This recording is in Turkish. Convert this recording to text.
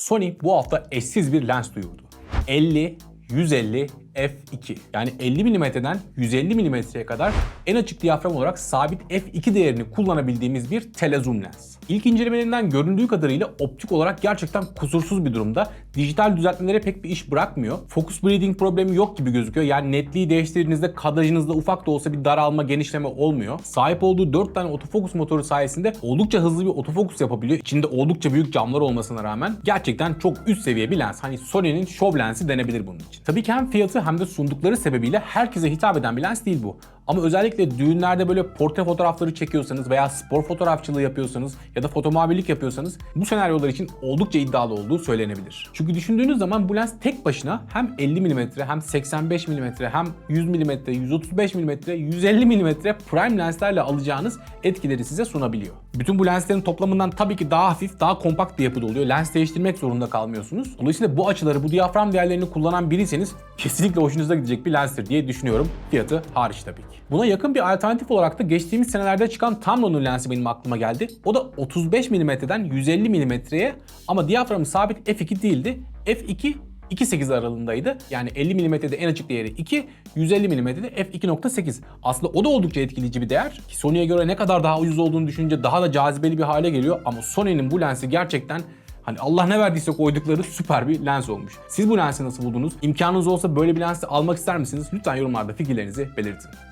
Sony bu hafta eşsiz bir lens duyurdu. 50 150 f2 yani 50 mm'den 150 mm'ye kadar en açık diyafram olarak sabit f2 değerini kullanabildiğimiz bir telezoom lens. İlk incelemelerinden göründüğü kadarıyla optik olarak gerçekten kusursuz bir durumda. Dijital düzeltmelere pek bir iş bırakmıyor. Focus bleeding problemi yok gibi gözüküyor. Yani netliği değiştirdiğinizde kadrajınızda ufak da olsa bir daralma, genişleme olmuyor. Sahip olduğu 4 tane otofokus motoru sayesinde oldukça hızlı bir otofokus yapabiliyor. İçinde oldukça büyük camlar olmasına rağmen gerçekten çok üst seviye bir lens. Hani Sony'nin show lensi denebilir bunun için. Tabii ki hem fiyatı hem de sundukları sebebiyle herkese hitap eden bir lens değil bu. Ama özellikle düğünlerde böyle portre fotoğrafları çekiyorsanız veya spor fotoğrafçılığı yapıyorsanız ya da fotomuhabirlik yapıyorsanız bu senaryolar için oldukça iddialı olduğu söylenebilir. Çünkü düşündüğünüz zaman bu lens tek başına hem 50 mm hem 85 mm hem 100 mm, 135 mm, 150 mm prime lenslerle alacağınız etkileri size sunabiliyor. Bütün bu lenslerin toplamından tabii ki daha hafif, daha kompakt bir yapıda oluyor. Lens değiştirmek zorunda kalmıyorsunuz. Dolayısıyla bu açıları, bu diyafram değerlerini kullanan biriyseniz kesinlikle hoşunuza gidecek bir lenstir diye düşünüyorum. Fiyatı hariç tabii ki. Buna yakın bir alternatif olarak da geçtiğimiz senelerde çıkan Tamron'un lensi benim aklıma geldi. O da 35 mm'den 150 mm'ye ama diyaframı sabit f2 değildi. f2 2.8 aralığındaydı. Yani 50 mm'de en açık değeri 2, 150 mm'de f2.8. Aslında o da oldukça etkileyici bir değer. Sony'ye göre ne kadar daha ucuz olduğunu düşününce daha da cazibeli bir hale geliyor. Ama Sony'nin bu lensi gerçekten Hani Allah ne verdiyse koydukları süper bir lens olmuş. Siz bu lensi nasıl buldunuz? İmkanınız olsa böyle bir lensi almak ister misiniz? Lütfen yorumlarda fikirlerinizi belirtin.